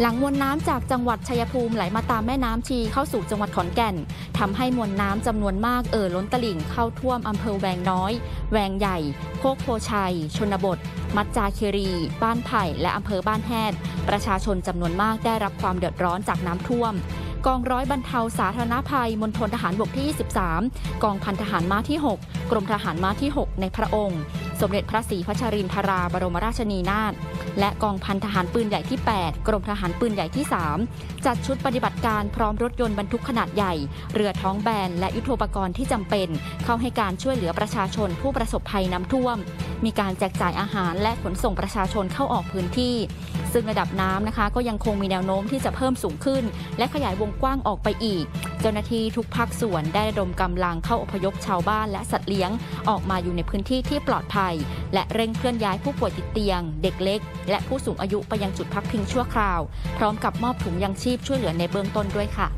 หลังมวลน้ำจากจังหวัดชัยภูมิไหลมาตามแม่น้ำชีเข้าสู่จังหวัดขอนแก่นทำให้มวลน้ำจำนวนมากเอ่อล้นตลิ่งเข้าท่วมอำเภอแวงน้อย แวงใหญ่ โคกโพชัย ชนบท มัจจาคีรี บ้านไผ่และอำเภอบ้านแฮดประชาชนจำนวนมากได้รับความเดือดร้อนจากน้ำท่วมกองร้อยบรรเทาสาธารณภัยมณฑลทหารบกที่ 23 กองพันทหารม้าที่ 6 กรมทหารม้าที่ 6 ในพระองค์ สมเด็จพระศรีพัชรินทราบรมราชนีนาถ และกองพันทหารปืนใหญ่ที่ 8 กรมทหารปืนใหญ่ที่ 3 จัดชุดปฏิบัติการพร้อมรถยนต์บรรทุกขนาดใหญ่ เรือท้องแบน และยุทโธปกรณ์ที่จำเป็น เข้าให้การช่วยเหลือประชาชนผู้ประสบภัยน้ำท่วม มีการแจกจ่ายอาหารและขนส่งประชาชนเข้าออกพื้นที่ ซึ่งระดับน้ำนะคะ ก็ยังคงมีแนวโน้มที่จะเพิ่มสูงขึ้น และขยายวงกว้างออกไปอีก เจ้าหน้าที่ทุกภาคส่วนได้ระดมกำลังเข้าอพยพชาวบ้านและสัตว์เลี้ยง ออกมาอยู่ในพื้นที่ที่ปลอดภัย และเร่งเคลื่อนย้ายผู้ป่วยติดเตียง เด็กเล็กและผู้สูงอายุไปยังจุดพักพิงชั่วคราว พร้อมกับมอบถุงยังชีพช่วยเหลือในเบื้องต้นด้วยค่ะ